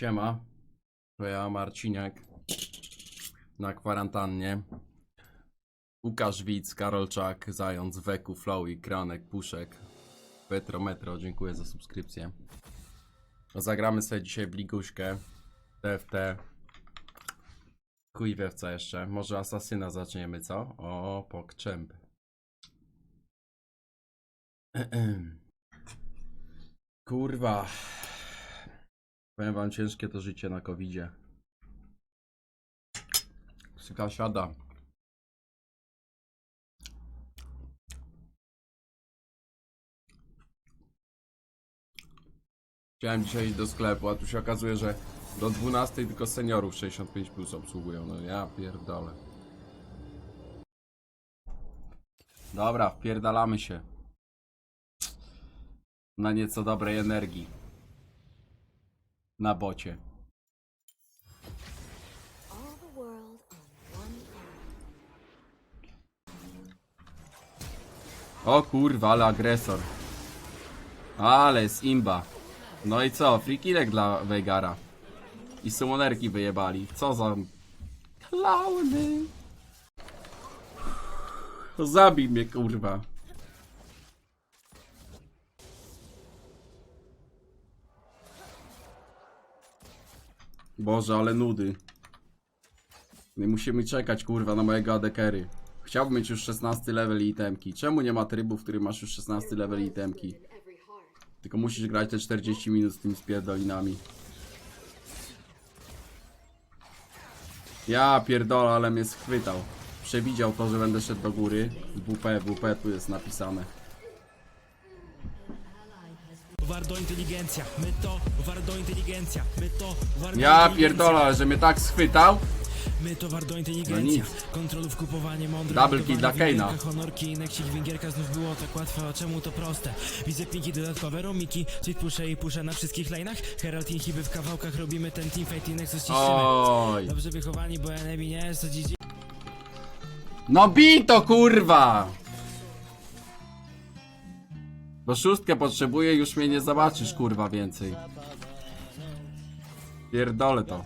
Siema, to ja Marciniak na kwarantannie. Łukasz Widz, Karolczak, Zając, Weku, Flowy, Kranek, Puszek, Petro Metro, dziękuję za subskrypcję. No, Zagramy sobie dzisiaj w liguśkę, TFT. Chuj co jeszcze, może Asasyna zaczniemy, co? O, pokczęp. Kurwa. Powiem wam, ciężkie to życie na covidzie. Psyka siada. Chciałem dzisiaj iść do sklepu, a tu się okazuje, że do 12 tylko seniorów 65 plus obsługują. No ja pierdolę. Dobra, wpierdalamy się. Na nieco dobrej energii. Na bocie. O kurwa, ale agresor. Ale jest imba. No i co? Frikilek dla Veigara. I summonerki wyjebali. Co za... Klauny. Zabij mnie kurwa. Boże, ale nudy. Nie musimy czekać kurwa na mojego adekery. Chciałbym mieć już 16 level i itemki. Czemu nie ma trybu, w którym masz już 16 level i itemki? Tylko musisz grać te 40 minut z tymi spierdolinami. Ja pierdolę, ale mnie schwytał. Przewidział to, że będę szedł do góry. WP, WP tu jest napisane. Wardo inteligencja, my to, wardo inteligencja, my to, wardo Ja pierdolę, że mnie tak schwytał. My to wardo No inteligencja, nic. kontrolów kupowanie mądre Double kill dla Kane'a. Honorki, neksik, wingierka znów było tak łatwe, a czemu to proste? Widzę piki, dodatkowe romiki, czyli puszę i puszę na wszystkich lane'ach, Herald inhiby w kawałkach, robimy ten teamfight i nexus. Oj. Dobrze wychowani, bo enemy nie jest, to dziś No bij to kurwa! Bo szóstkę potrzebuję, już mnie nie zobaczysz kurwa więcej. Pierdolę to.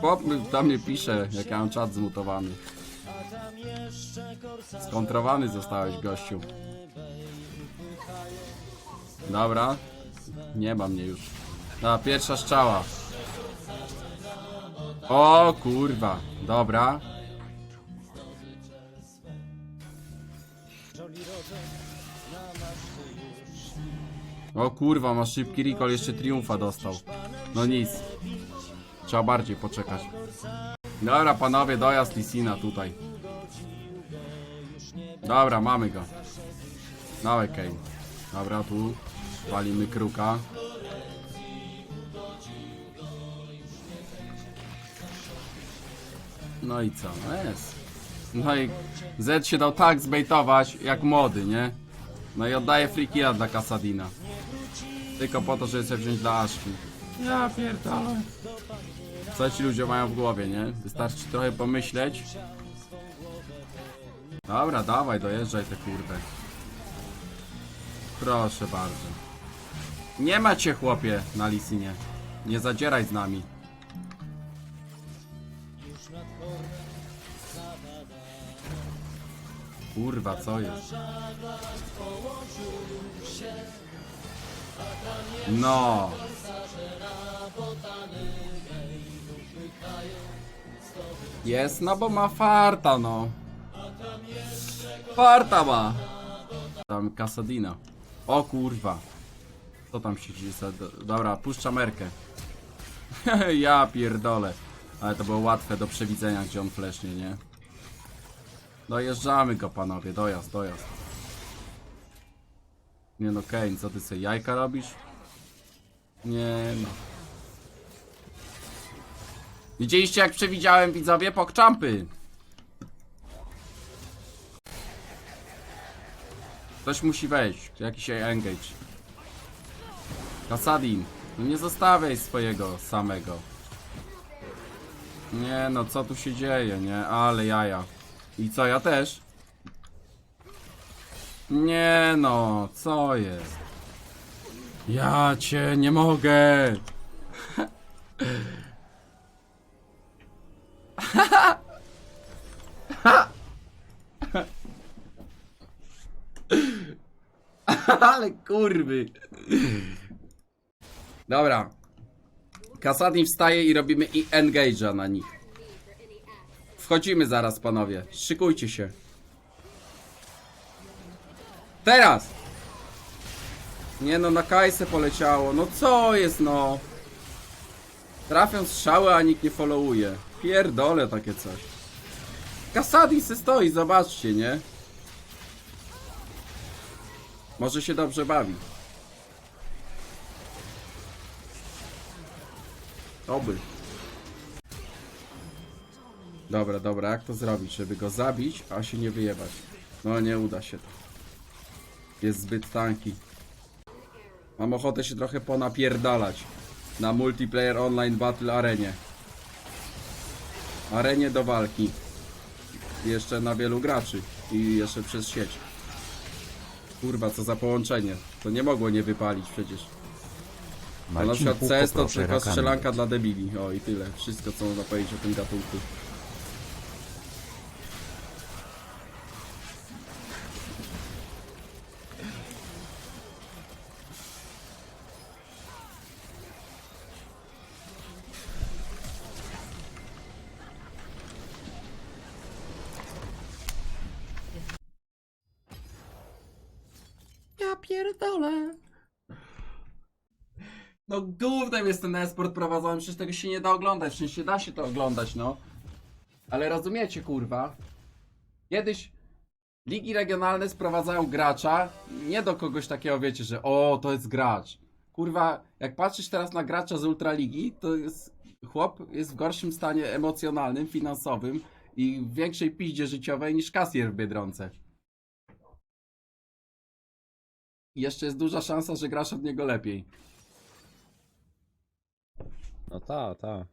Chłop tam mnie pisze, jak ja mam czat zmutowany. Skontrowany zostałeś gościu. Dobra. Nie ma mnie już. A, pierwsza strzała. O kurwa. Dobra. O kurwa, ma szybki recall, jeszcze triumfa dostał. No nic. Trzeba bardziej poczekać. Dobra, panowie, dojazd Lisina tutaj. Dobra, mamy go. Dawaj, Kane. Dobra, tu. Walimy kruka. No i co? No jest. No i Z się dał tak zbejtować, jak młody, nie? No i oddaje free killa dla Kasadina. Tylko po to, żeby sobie wziąć dla Ashki. Ja pierdolę. Co ci ludzie mają w głowie, nie? Wystarczy trochę pomyśleć. Dobra, dawaj, dojeżdżaj te kurwę. Proszę bardzo. Nie ma cię chłopie na Lisinie. Nie zadzieraj z nami. Kurwa, co jest? No. Jest, no bo ma farta, no. Farta ma. Tam Kasadina. O kurwa. Co tam się dzieje? Do- Dobra, puszczam merkę. ja pierdolę. Ale to było łatwe do przewidzenia, gdzie on flesznie, nie? Dojeżdżamy go, panowie. Dojazd, dojazd. Nie no, Kane, co ty sobie jajka robisz? Nie no. Widzieliście jak przewidziałem widzowie pokczampy? Ktoś musi wejść, jakiś engage. Kasadin, no nie zostawiaj swojego samego. Nie no, co tu się dzieje, nie? Ale jaja. I co, ja też? Nie no, co jest? Ja cię nie mogę. Ale kurwy. Dobra. Kasadin wstaje i robimy i engage'a na nich. Wchodzimy zaraz, panowie. Szykujcie się. Teraz! Nie no, na Kajsę poleciało. No co jest no? Trafią strzały, a nikt nie followuje. Pierdolę takie coś. Kasadin se stoi, zobaczcie, nie? Może się dobrze bawi. Oby. Dobra, dobra, jak to zrobić, żeby go zabić, a się nie wyjebać? No nie uda się to. Jest zbyt tanki. Mam ochotę się trochę ponapierdalać. Na multiplayer online battle arenie. Arenie do walki. Jeszcze na wielu graczy. I jeszcze przez sieć. Kurwa, co za połączenie. To nie mogło nie wypalić przecież. A na przykład CS to tylko strzelanka dla debili. O i tyle. Wszystko co można powiedzieć o tym gatunku. Ja pierdolę. No głównym jest ten esport prowadzony, przecież tego się nie da oglądać, przecież się da się to oglądać, no. Ale rozumiecie, kurwa? Kiedyś ligi regionalne sprowadzają gracza, nie do kogoś takiego, wiecie, że o, to jest gracz. Kurwa, jak patrzysz teraz na gracza z Ultraligi, to jest chłop jest w gorszym stanie emocjonalnym, finansowym i w większej piździe życiowej niż kasjer w Biedronce. Jeszcze jest duża szansa, że grasz od niego lepiej. No ta, ta.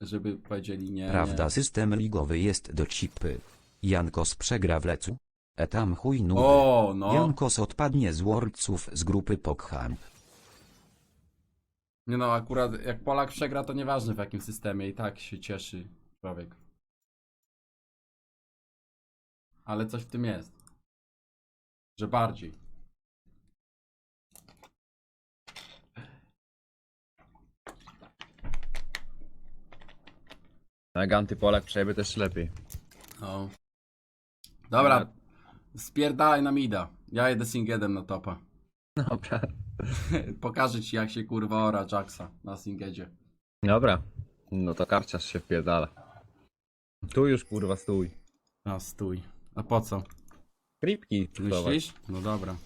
Żeby powiedzieli nie. Prawda, nie. system ligowy jest do cipy. Jankos przegra w lecu. E tam chuj nudy. O, no. Jankos odpadnie z Worldsów z grupy Pokham. Nie no, akurat jak Polak przegra, to nieważne w jakim systemie, i tak się cieszy człowiek. Ale coś w tym jest. Że bardziej. Jak antypolak przejdzie też lepiej. No. Dobra, spierdalaj na mida. Ja jedę singedem na topa. Dobra. Pokażę ci jak się kurwa ora Jacksa na singedzie. Dobra. No to karciarz się wpierdala. Tu już kurwa stój. A stój. A po co? Budować. Myślisz? No dobra.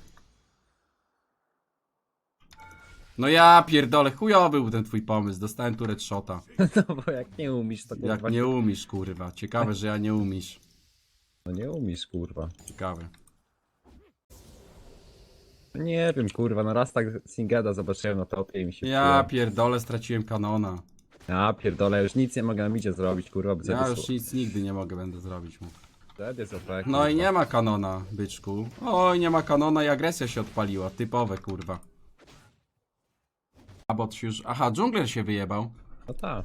No ja pierdolę, chujowy był ten twój pomysł. Dostałem tu red shota. No bo jak nie umiesz to kurwa. Jak nie umiesz, kurwa. Ciekawe, że ja nie umiesz. No nie umiesz kurwa. Ciekawe. Nie wiem kurwa, no raz tak Singeda zobaczyłem na topie i mi się Ja wpiło. pierdolę, straciłem kanona. Ja pierdolę, już nic nie mogę na midzie zrobić kurwa, bo Ja już nic nigdy nie mogę będę zrobić mu. Z OP, No i nie ma kanona, byczku. Oj, nie ma kanona i agresja się odpaliła. Typowe, kurwa. A bot się już... Aha, dżungler się wyjebał. No tak.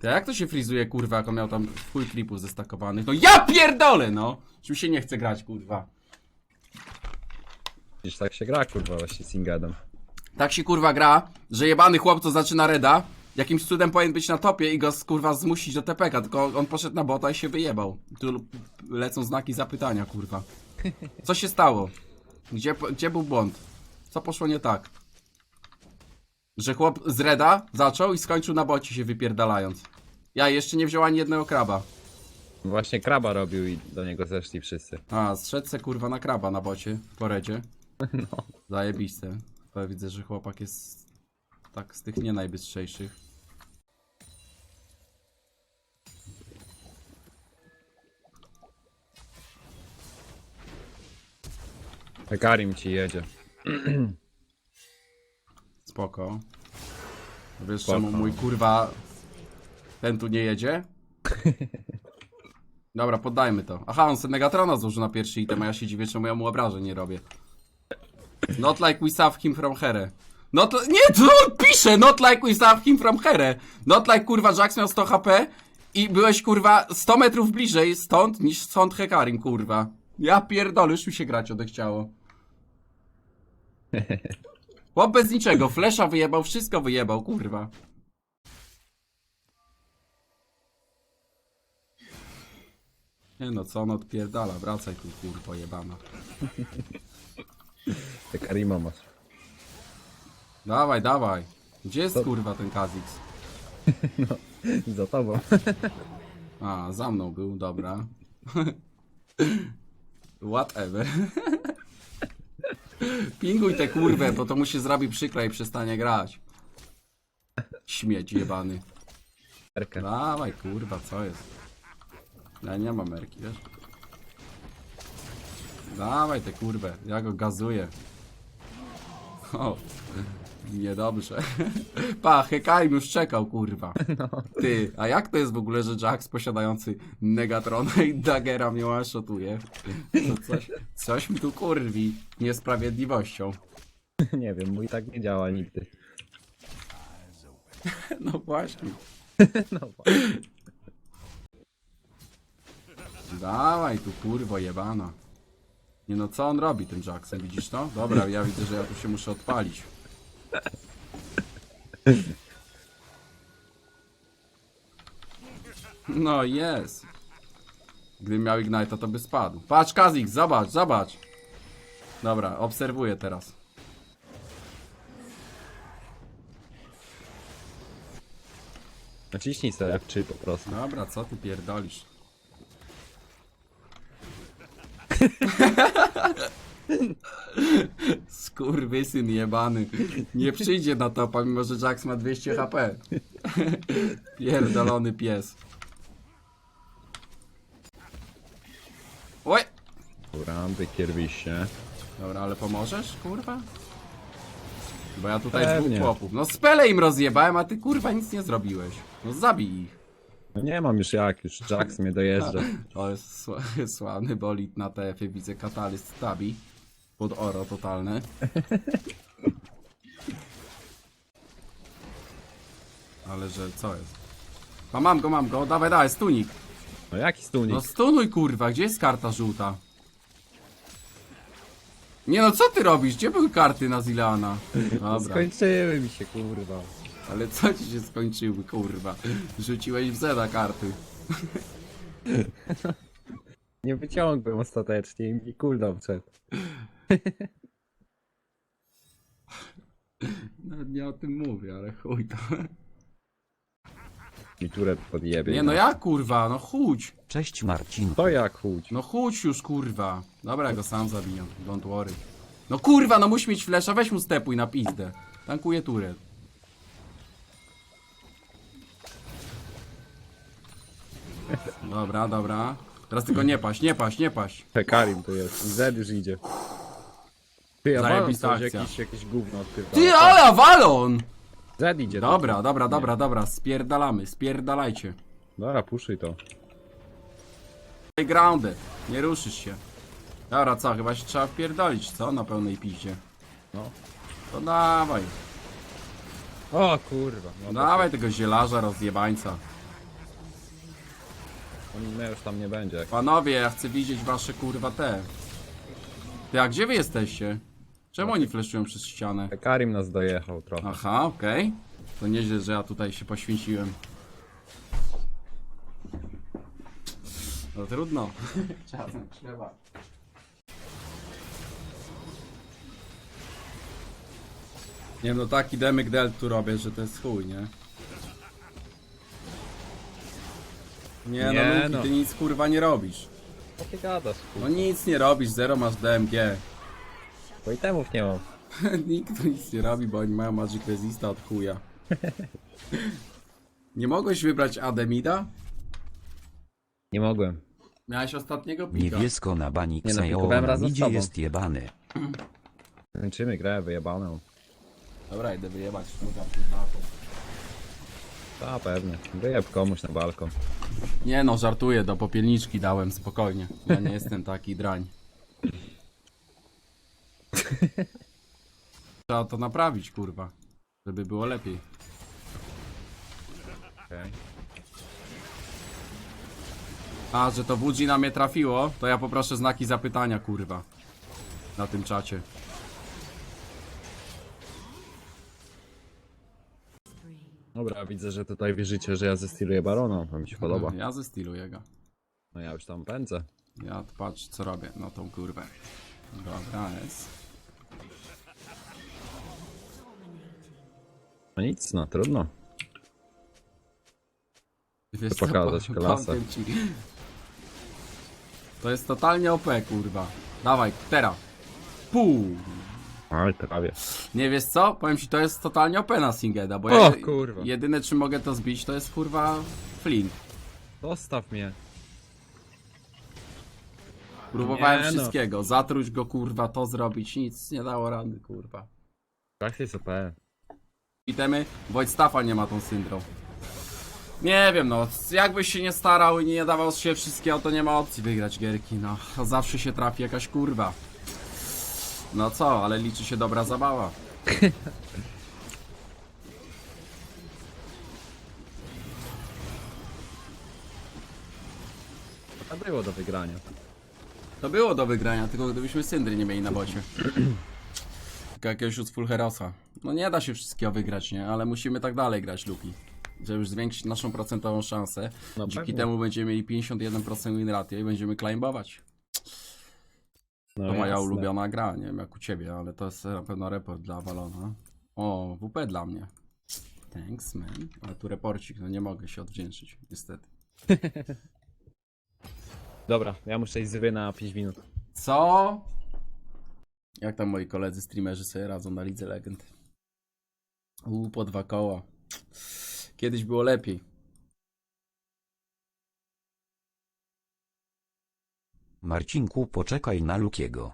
To jak to się frizuje, kurwa, jak on miał tam chuj klipów zestakowanych? No ja pierdolę, no! Już mi się nie chce grać, kurwa. Przecież tak się gra kurwa właśnie Singedem. Tak się kurwa gra, że jebany chłop, co zaczyna reda, jakimś cudem powinien być na topie i go kurwa zmusić do TPK, tylko on poszedł na bota i się wyjebał. Tu lecą znaki zapytania, kurwa. Co się stało? Gdzie, gdzie był błąd? Co poszło nie tak? Że chłop z reda zaczął i skończył na bocie się wypierdalając. Ja jeszcze nie wziął ani jednego kraba. Właśnie kraba robił i do niego zeszli wszyscy. A, zszedł se kurwa na kraba na bocie, po redzie. No. Zajebiste. To widzę, że chłopak jest tak z tych nie najbystrzejszych. Hekarim ci jedzie. Spoko. Wiesz Spoko. czemu mój kurwa ten tu nie jedzie? Dobra, poddajmy to. Aha, on sobie Megatrona złożył na pierwszy item, a ja się dziwię, czemu ja mu obrażeń nie robię. Not like we save him from here. No to, nie, to on pisze, not like we have him from here. Not like, kurwa, Jax miał 100 HP i byłeś, kurwa, 100 metrów bliżej stąd niż stąd Hekarim, kurwa. Ja pierdolę, już mi się grać odechciało. Chłop bez niczego, flesza wyjebał, wszystko wyjebał, kurwa. Nie no, co on odpierdala, wracaj tu, kurwa, jebana. Ty Karima masz. Dawaj, dawaj. Gdzie jest, kurwa, ten Kazix? Za tobą. A, za mną był, dobra. Whatever. Pinguj tę kurwę, bo to mu się zrobi przykro i przestanie grać. Śmieć jebany. Erkę. Dawaj, kurwa, co jest? Ja nie mam merki, wiesz? Dawaj tę kurwę, ja go gazuję. O, niedobrze. Pa, Hekarim już czekał, kurwa. Ty, a jak to jest w ogóle, że Jax posiadający Negatrona i Daggera mnie one-shotuje? To coś, coś mi tu kurwi niesprawiedliwością. Nie wiem, mój tak nie działa nigdy. No właśnie. No właśnie. Dawaj tu kurwo jebana. Nie no co on robi tym Jacksem, widzisz to? Dobra, ja widzę, że ja tu się muszę odpalić. No jest. Gdybym miał Ignite'a, to by spadł. Patrz Kazik, zobacz, zobacz. Dobra, obserwuję teraz. Naciśnij sobie F3 po prostu. Dobra, co ty pierdolisz? Skurwysyn jebany. Nie przyjdzie na topa, mimo że Jax ma 200 HP. Pierdolony pies. Oj! Kuranty, kierwiście. Dobra, ale pomożesz, kurwa? Bo ja tutaj Pewnie. dwóch chłopów. No spele im rozjebałem, a ty kurwa nic nie zrobiłeś. No zabij ich. No nie mam już jak, już Jax mnie dojeżdża. To jest sła- sławny bolid na TF-ie, widzę katalyst tabi. Pod oro totalne. Ale że co jest? Mam go, mam go, dawaj, dawaj, stunik. No jaki stunik? No stunuj kurwa, gdzie jest karta żółta? Nie no, co ty robisz? Gdzie były karty na Zileana? Dobra, Skończyły mi się, kurwa. ale co ci się skończyły, kurwa? Rzuciłeś w Zeda karty. Nie wyciągłem ostatecznie i mi cooldown wszedł. Nawet nie o tym mówię, ale chuj to. Mi turet podjebie. Nie no ja kurwa, no chudź. Cześć Marcin. To jak chudź. No chudź już kurwa. Dobra, ja go sam zabiję, don't worry. No kurwa, no musi mieć flesza, weź mu stepuj na pizdę. Tankuje turę. Dobra, dobra. Teraz tylko nie paść, nie paść, nie paść. Hekarim to jest. Z już idzie. Ty, Zajebista coś akcja. jakieś, jakieś gówno. Ty, ale Avalon! Z idzie. Dobra, dobra, dobra, dobra, spierdalamy, spierdalajcie. Dobra, puszuj to. Groundy, nie ruszysz się. Dobra, co, chyba się trzeba wpierdolić, co? Na pełnej piździe. No. To dawaj. O kurwa. No Dawaj tego zielarza rozjebańca. On mnie już tam nie będzie. Panowie, ja chcę widzieć wasze kurwa te. Ty, a gdzie wy jesteście? Czemu oni fleszują przez ścianę? Hekarim nas dojechał trochę. Aha, okej. To nieźle, że ja tutaj się poświęciłem. No trudno. Czasem trzeba. Nie no, taki demyk del tu robię, że to jest chuj, nie? Nie, no, Nie, Luki, no. ty nic kurwa nie robisz. Co ty gadasz? No kurwa? nic nie robisz, zero masz DMG. Bo itemów nie mam. Nikt tu nic nie robi, bo oni mają Magic Resista od chuja. Nie mogłeś wybrać Ademida? Nie mogłem. Miałeś ostatniego pika. Niebiesko na bani Nie no, Xayo razem z midzie tobą. jest jebany. Kończymy grę, wyjebaną. Dobra, idę wyjebać. Ta pewnie. Wyjeb komuś na balkon. Nie no, żartuję, do popielniczki dałem, spokojnie. Ja nie jestem taki drań. Trzeba to naprawić, kurwa. Żeby było lepiej. Okej. A, że to Wudzi na mnie trafiło, to ja poproszę znaki zapytania, kurwa. Na tym czacie. Dobra, widzę, że tutaj wierzycie, że ja zestiluję Barona. To mi się podoba. Ja zestyluję go. No ja już tam pędzę. Ja patrz co robię na tą kurwę. Dobra, jest. No nic, no trudno. Wiesz Chcę pokazać po- klasę. powiem ci. To jest totalnie OP, kurwa. Dawaj, teraz. Pół. Oj, prawie. Nie wiesz co? Powiem ci, to jest totalnie OP na Singeda, bo O, ja kurwa. jedyne czym mogę to zbić to jest kurwa Flint. Zostaw mnie. Próbowałem Nie no. wszystkiego, zatruć go kurwa, to zrobić, nic nie dało rady kurwa. Tak jest OP. Itemy, Void Staffa nie ma tą syndrom. Nie wiem no, jakbyś się nie starał i nie dawał siebie wszystkiego, to nie ma opcji wygrać gierki, no. Zawsze się trafi jakaś kurwa. No co, ale liczy się dobra zabawa. To było do wygrania. To było do wygrania, tylko gdybyśmy Syndry nie mieli na bocie. Tylko jakiegoś od Fulherosa. No nie da się wszystkiego wygrać, nie? Ale musimy tak dalej grać, Luki. Żeby już zwiększyć naszą procentową szansę. No Dzięki pewnie. temu będziemy mieli 51% win ratio i będziemy climbować. No To moja jasne. ulubiona gra, nie wiem jak u ciebie, ale to jest na pewno report dla Avalona. O, WP dla mnie. Thanks, man. Ale tu reporcik, no nie mogę się odwdzięczyć, niestety. Dobra, ja muszę iść zwy na 5 minut. Co? Jak tam moi koledzy streamerzy sobie radzą na Lidze Legend? Uuu, po dwa koła. Kiedyś było lepiej. Marcinku poczekaj na Lukiego.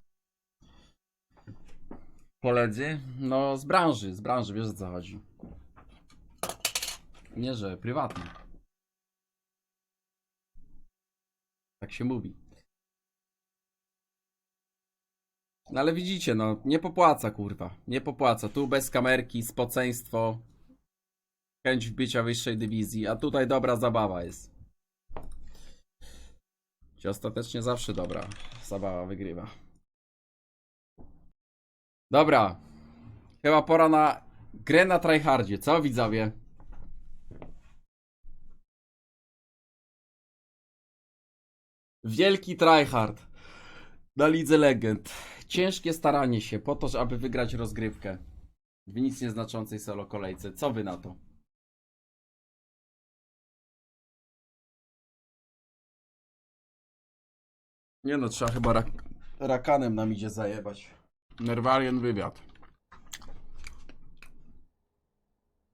Koledzy? No, z branży, z branży, wiesz o co chodzi. Nie, że prywatnie. Tak się mówi. No ale widzicie, no, nie popłaca, kurwa. Nie popłaca. Tu bez kamerki, spoceństwo, chęć bycia wyższej dywizji, a tutaj dobra zabawa jest. Gdzie ostatecznie zawsze dobra zabawa wygrywa. Dobra. Chyba pora na grę na tryhardzie, co widzowie? Wielki tryhard na Lidze Legend. Ciężkie staranie się po to, aby wygrać rozgrywkę w nic nieznaczącej solo kolejce. Co wy na to? Nie no, trzeba chyba rak rakanem nam idzie zajebać. Nerwarian wywiad.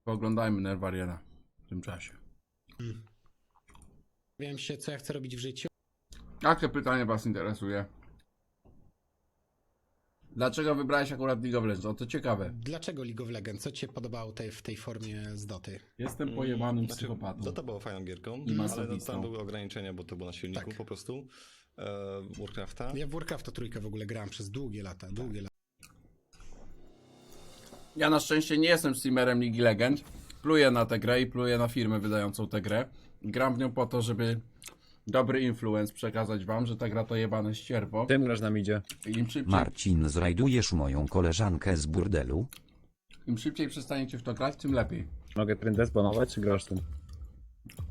Pooglądajmy Nerwariana w tym czasie. Wiem się, co ja chcę robić w życiu. Jakie pytanie was interesuje? Dlaczego wybrałeś akurat League of Legends? O, to ciekawe. Dlaczego League of Legends? Co ci się podobało tej, w tej formie z Doty? Jestem pojebanym Znaczy, psychopatą. Dota była fajną gierką, ale masochistą. tam były ograniczenia, bo to było na silniku Tak. po prostu Warcrafta. Ja w Warcrafta trójkę w ogóle grałem przez długie lata, długie lata. Ja na szczęście nie jestem streamerem League Legend. Pluję na tę grę i pluję na firmę wydającą tę grę. Gram w nią po to, żeby dobry influence przekazać wam, że ta gra to jebane ścierwo. Tym grasz nam idzie. Im szybciej, Marcin zrajdujesz moją koleżankę z burdelu? im szybciej przestaniecie w to grać, tym lepiej. Mogę trend zbanować, czy grasz tym?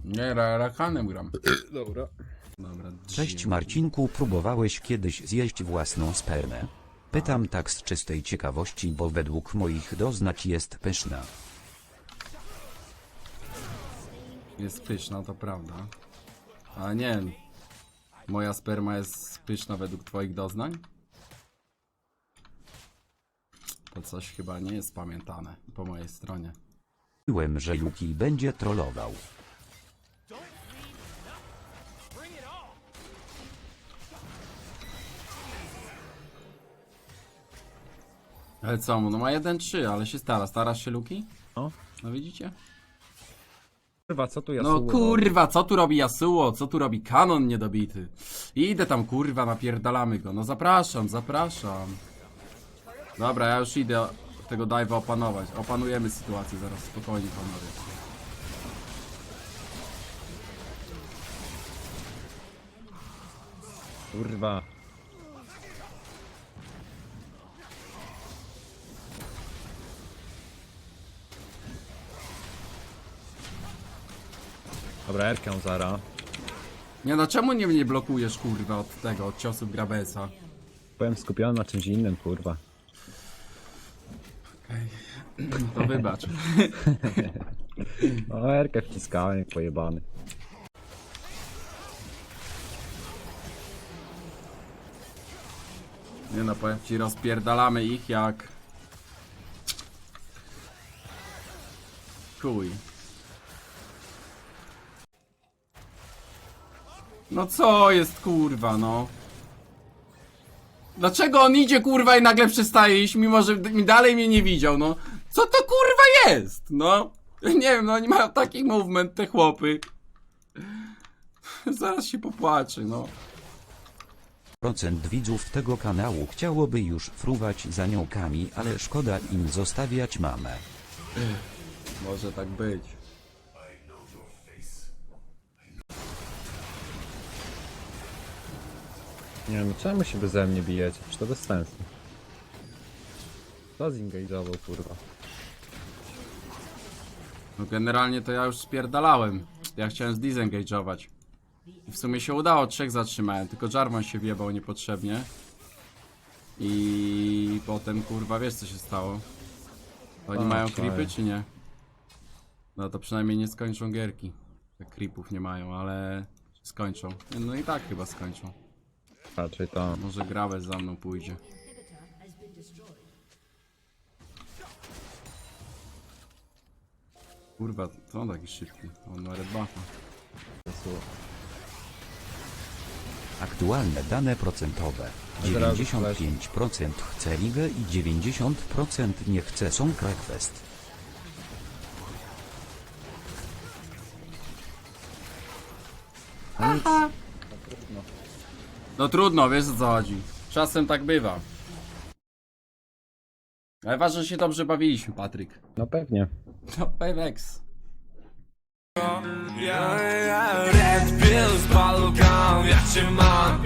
Nie, ra rakanem gram. Dobra. Cześć. Marcinku, próbowałeś kiedyś zjeść własną spermę? Pytam tak z czystej ciekawości, bo według moich doznać jest pyszna. Jest pyszna, to prawda. Ale nie. Moja sperma jest pyszna według twoich doznań? To coś chyba nie jest pamiętane po mojej stronie. Czułem, że Luki będzie trollował. Ale co mu? No ma 1-3, ale się stara. Starasz się, Luki? No. No widzicie? Kurwa, co tu ja No kurwa, co tu robi Yasuo? Co tu robi Kanon niedobity? Idę tam kurwa, napierdalamy go. No zapraszam, zapraszam. Dobra, ja już idę tego dive'a opanować. Opanujemy sytuację zaraz, spokojnie panowie. Kurwa. Dobra, Erkę zara. Nie no, czemu nie mnie blokujesz kurwa od tego, od ciosów Grabesa? Byłem skupiony na czymś innym, kurwa. To wybacz. No, Erkę wciskałem jak pojebany. Nie no, powiem ci, rozpierdalamy ich jak... Chuj. No co jest kurwa, no? Dlaczego on idzie kurwa i nagle przestaje iść, mimo że mi dalej mnie nie widział, no? Co to kurwa jest, no? Nie wiem, no oni mają taki movement, te chłopy. Zaraz się popłaczy, no. Procent widzów tego kanału chciałoby już fruwać za niąkami, ale szkoda im zostawiać mamę. Może tak być. Nie wiem, czemu się beze mnie bijecie? Przecież to bez sensu. Co zingage'ował, kurwa? No generalnie to ja już spierdalałem. Ja chciałem zdisengage'ować. I w sumie się udało, trzech zatrzymałem, tylko Jarvan się wjebał niepotrzebnie. I potem kurwa wiesz co się stało. Oni A, mają creepy czy nie? No to przynajmniej nie skończą gierki. Jak creepów nie mają, ale skończą. No i tak chyba skończą. Raczej to. Może Graves za mną pójdzie. Kurwa, to on taki szybki. On ma red buffa. Aktualne dane procentowe. teraz 95% chce ligę i 90% nie chce są Crackfest. No trudno, wiesz o co chodzi. Czasem tak bywa. Ale ważne, że się dobrze bawiliśmy, Patryk. No pewnie. No, Pewex. Red pills, bubblegum, ja cię mam